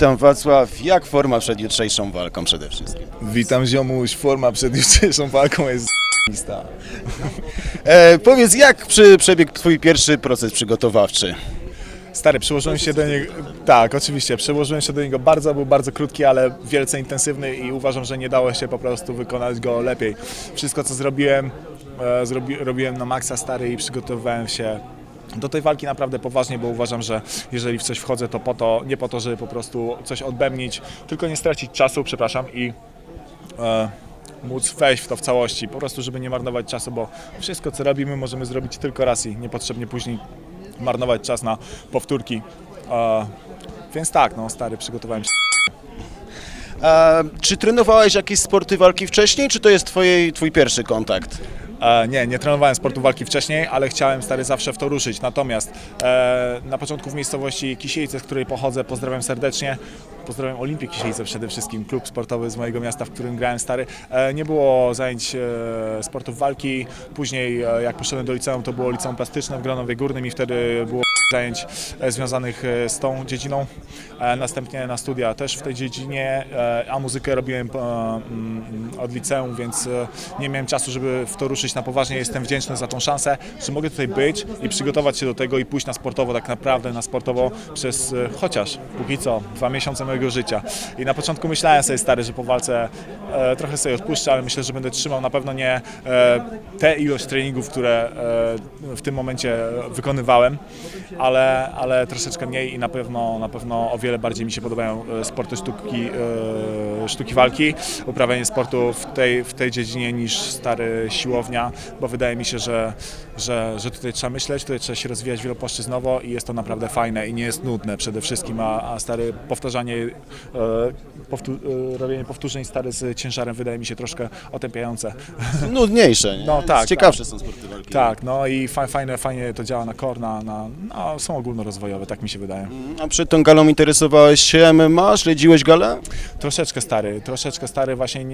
Witam Wacław. Jak forma przed jutrzejszą walką przede wszystkim? Witam ziomuś, forma przed jutrzejszą walką jest z***ista. E, powiedz, jak przy, przebiegł twój pierwszy proces przygotowawczy? Stary, przyłożyłem się do niego, tak, oczywiście, przyłożyłem się do niego bardzo, był bardzo krótki, ale wielce intensywny i uważam, że nie dało się po prostu wykonać go lepiej. Wszystko, co zrobiłem, e, zrobi, robiłem na maksa, stary, i przygotowywałem się do tej walki naprawdę poważnie, bo uważam, że jeżeli w coś wchodzę, to po to, nie po to, żeby po prostu coś odbemnić, tylko nie stracić czasu, przepraszam, i e, móc wejść w to w całości, po prostu, żeby nie marnować czasu, bo wszystko, co robimy, możemy zrobić tylko raz i niepotrzebnie później marnować czas na powtórki. E, więc tak, no stary, przygotowałem się. E, czy trenowałeś jakieś sporty walki wcześniej, czy to jest twojej, twój pierwszy kontakt? Nie, nie trenowałem sportu walki wcześniej, ale chciałem stary zawsze w to ruszyć. Natomiast e, na początku w miejscowości Kisiejce, z której pochodzę, pozdrawiam serdecznie. Pozdrawiam Olimpię Kisiejce przede wszystkim, klub sportowy z mojego miasta, w którym grałem stary. E, nie było zajęć e, sportów walki. Później e, jak poszedłem do liceum, to było liceum plastyczne w Gronowie Górnym i wtedy było zajęć e, związanych e, z tą dziedziną. E, Następnie na studia też w tej dziedzinie, a muzykę robiłem mm, od liceum, więc nie miałem czasu, żeby w to ruszyć na poważnie. Jestem wdzięczny za tą szansę, że mogę tutaj być i przygotować się do tego i pójść na sportowo, tak naprawdę na sportowo przez chociaż póki co dwa miesiące mojego życia. I na początku myślałem sobie stary, że po walce trochę sobie odpuszczę, ale myślę, że będę trzymał na pewno nie tę ilość treningów, które w tym momencie wykonywałem, ale, ale troszeczkę mniej i na pewno, na pewno o wiele bardziej mi się podobają e, sporty sztuki, e, sztuki walki, uprawianie sportu w tej, w tej dziedzinie niż stary siłownia, bo wydaje mi się, że, że, że tutaj trzeba myśleć, tutaj trzeba się rozwijać wielopłaszczyznowo i jest to naprawdę fajne i nie jest nudne przede wszystkim, a, a stary powtarzanie, e, powtó- e, robienie powtórzeń stary z ciężarem wydaje mi się troszkę otępiające. Nudniejsze, nie? No tak, Ciekawsze są sporty walki. Tak, no i fa- fajne, fajnie to działa na kor, na, na, są ogólnorozwojowe, tak mi się wydaje. A przed tą galą interesowałeś się MMA? Śledziłeś galę? Troszeczkę stary, troszeczkę stary, właśnie e,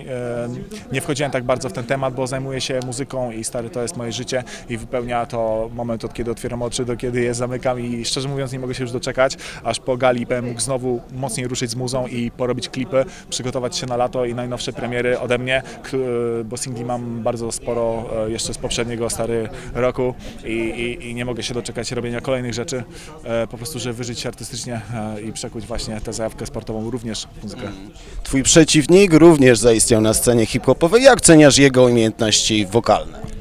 nie wchodziłem tak bardzo w ten temat, bo zajmuję się muzyką i stary to jest moje życie i wypełnia to moment od kiedy otwieram oczy do kiedy je zamykam i szczerze mówiąc nie mogę się już doczekać, aż po gali będę mógł znowu mocniej ruszyć z muzą i porobić klipy, przygotować się na lato i najnowsze premiery ode mnie, e, bo singli mam bardzo sporo e, jeszcze z poprzedniego stary roku i, i, i nie mogę się doczekać robienia kolejnych rzeczy, e, po prostu, żeby wyżyć się artystycznie e, i przekuć właśnie tę zajawkę sportową również w muzykę. Twój przeciwnik również zaistniał na scenie hip-hopowej. Jak oceniasz jego umiejętności wokalne?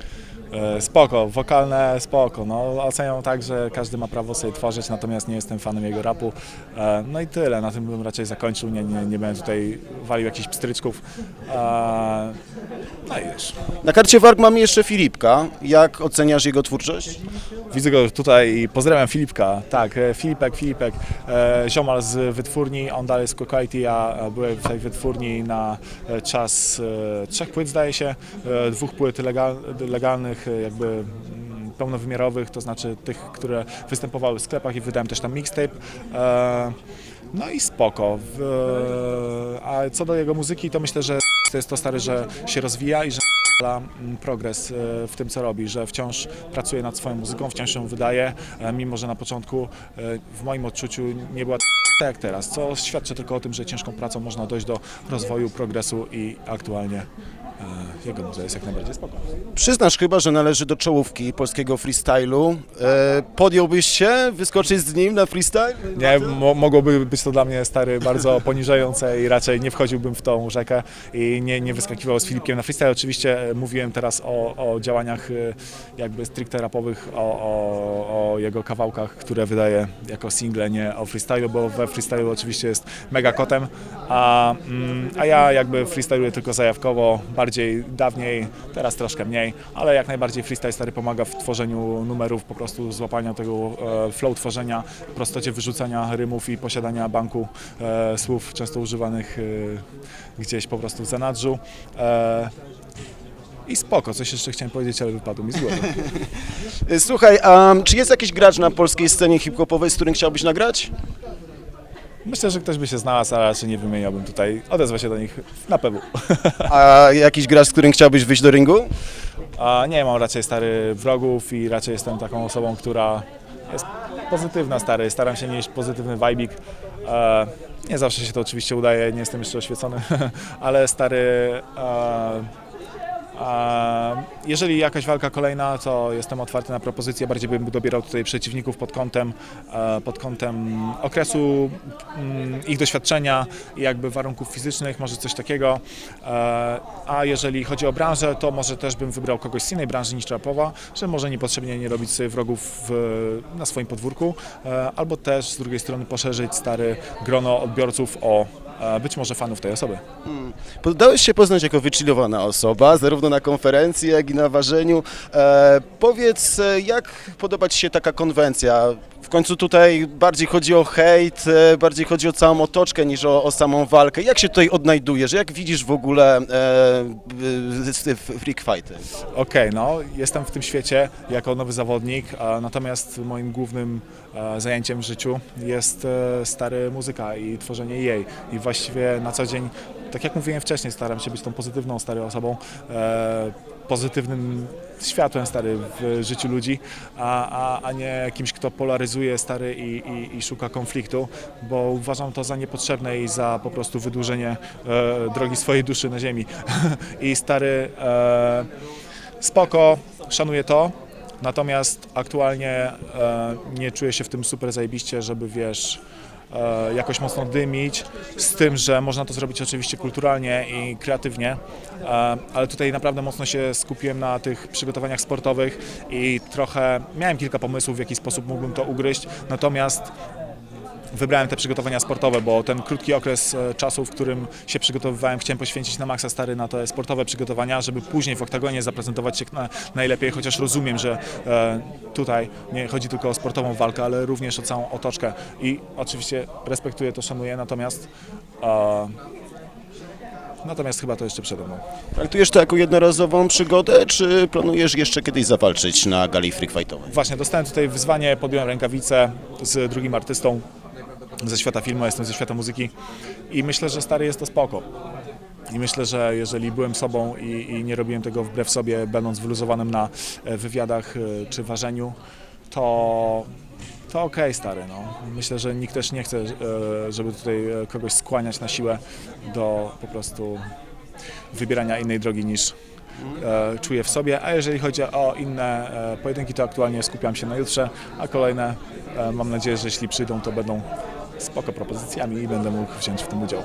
E, Spoko, wokalne spoko. No, oceniam tak, że każdy ma prawo sobie tworzyć, natomiast nie jestem fanem jego rapu. E, No i tyle, na tym bym raczej zakończył, nie, nie, nie będę tutaj walił jakichś pstryczków. E, No i już. Na karcie walk mamy jeszcze Filipka. Jak oceniasz jego twórczość? Widzę go tutaj i pozdrawiam Filipka. Tak, Filipek, Filipek, ziomal z wytwórni, on dalej z Cookite, ja byłem w tej wytwórni na czas trzech płyt zdaje się, dwóch płyt legal, legalnych, e, jakby mm, pełnowymiarowych, to znaczy tych, które występowały w sklepach i wydałem też tam mixtape. E, No i spoko. W- A co do jego muzyki, to myślę, że to jest to stary, że się rozwija i że progres e, w tym, co robi, że wciąż pracuje nad swoją muzyką, wciąż ją wydaje, e, mimo że na początku e, w moim odczuciu nie była tak jak teraz, co świadczy tylko o tym, że ciężką pracą można dojść do rozwoju, progresu i aktualnie e, jego muzyka jest jak najbardziej spoko. Przyznasz chyba, że należy do czołówki polskiego freestylu. E, podjąłbyś się wyskoczyć z nim na freestyle? Nie, mo mogłoby być to dla mnie stary bardzo poniżające i raczej nie wchodziłbym w tą rzekę i nie, nie wyskakiwał z Filipkiem na freestyle. Oczywiście e, mówiłem teraz o, o działaniach e, jakby stricte rapowych, o, o, o jego kawałkach, które wydaje jako single, nie o freestylu, bo we freestylu oczywiście jest mega kotem, a, mm, a ja jakby freestyluję tylko zajawkowo, bardziej dawniej, teraz troszkę mniej, ale jak najbardziej freestyle stary pomaga w tworzeniu numerów, po prostu złapania tego e, flow tworzenia, prostocie wyrzucania rymów i posiadania banku e, słów często używanych e, gdzieś po prostu w zanadrzu. I spoko, coś jeszcze chciałem powiedzieć, ale wypadło mi z głowy. Słuchaj, czy jest jakiś gracz na polskiej scenie hip-hopowej, z którym chciałbyś nagrać? Myślę, że ktoś by się znalazł, ale raczej nie wymieniałbym tutaj. Odezwę się do nich na pewno. A jakiś gracz, z którym chciałbyś wyjść do ringu? A nie mam raczej stary wrogów i raczej jestem taką osobą, która jest pozytywna stary. Staram się nieść pozytywny vibik. E, Nie zawsze się to oczywiście udaje, nie jestem jeszcze oświecony, ale stary. E, jeżeli jakaś walka kolejna, to jestem otwarty na propozycje. Bardziej bym dobierał tutaj przeciwników pod kątem, e, pod kątem okresu mm, ich doświadczenia i jakby warunków fizycznych, może coś takiego. E, a jeżeli chodzi o branżę, to może też bym wybrał kogoś z innej branży niż rapowa, że może niepotrzebnie nie robić sobie wrogów na swoim podwórku, e, albo też z drugiej strony poszerzyć stary grono odbiorców o być może fanów tej osoby. Dałeś się poznać jako wychillowana osoba, zarówno na konferencji, jak i na ważeniu. E, powiedz, e, jak podoba Ci się taka konwencja? W końcu tutaj bardziej chodzi o hejt, e, bardziej chodzi o całą otoczkę niż o, o samą walkę. Jak się tutaj odnajdujesz? Jak widzisz w ogóle e, freak fighty? Okej, no jestem w tym świecie jako nowy zawodnik, natomiast moim głównym e, zajęciem w życiu jest e, stary muzyka i tworzenie jej. I właściwie na co dzień, tak jak mówiłem wcześniej, staram się być tą pozytywną starą osobą, pozytywnym światłem stary w życiu ludzi, a, a, a nie kimś, kto polaryzuje stary i, i, i szuka konfliktu, bo uważam to za niepotrzebne i za po prostu wydłużenie e, drogi swojej duszy na ziemi. I stary e, spoko, szanuję to, natomiast aktualnie e, nie czuję się w tym super zajebiście, żeby wiesz, jakoś mocno dymić, z tym, że można to zrobić oczywiście kulturalnie i kreatywnie, e, ale tutaj naprawdę mocno się skupiłem na tych przygotowaniach sportowych i trochę miałem kilka pomysłów, w jaki sposób mógłbym to ugryźć, natomiast wybrałem te przygotowania sportowe, bo ten krótki okres e, czasu, w którym się przygotowywałem, chciałem poświęcić na maksa stary na te sportowe przygotowania, żeby później w oktagonie zaprezentować się na, najlepiej, chociaż rozumiem, że e, tutaj nie chodzi tylko o sportową walkę, ale również o całą otoczkę i oczywiście respektuję to, szanuję, natomiast e, natomiast chyba to jeszcze przede mną. Traktujesz to jako jednorazową przygodę, czy planujesz jeszcze kiedyś zawalczyć na gali freak fightowej? Właśnie, dostałem tutaj wyzwanie, podjąłem rękawice z drugim artystą ze świata filmu, jestem ze świata muzyki i myślę, że stary jest to spoko. I myślę, że jeżeli byłem sobą i, i nie robiłem tego wbrew sobie, będąc wyluzowanym na e, wywiadach e, czy ważeniu, to, to okej, stary. No. Myślę, że nikt też nie chce, e, żeby tutaj kogoś skłaniać na siłę do po prostu wybierania innej drogi niż czuję w sobie, a jeżeli chodzi o inne pojedynki, to aktualnie skupiam się na jutrze, a kolejne mam nadzieję, że jeśli przyjdą, to będą spoko propozycjami i będę mógł wziąć w tym udział.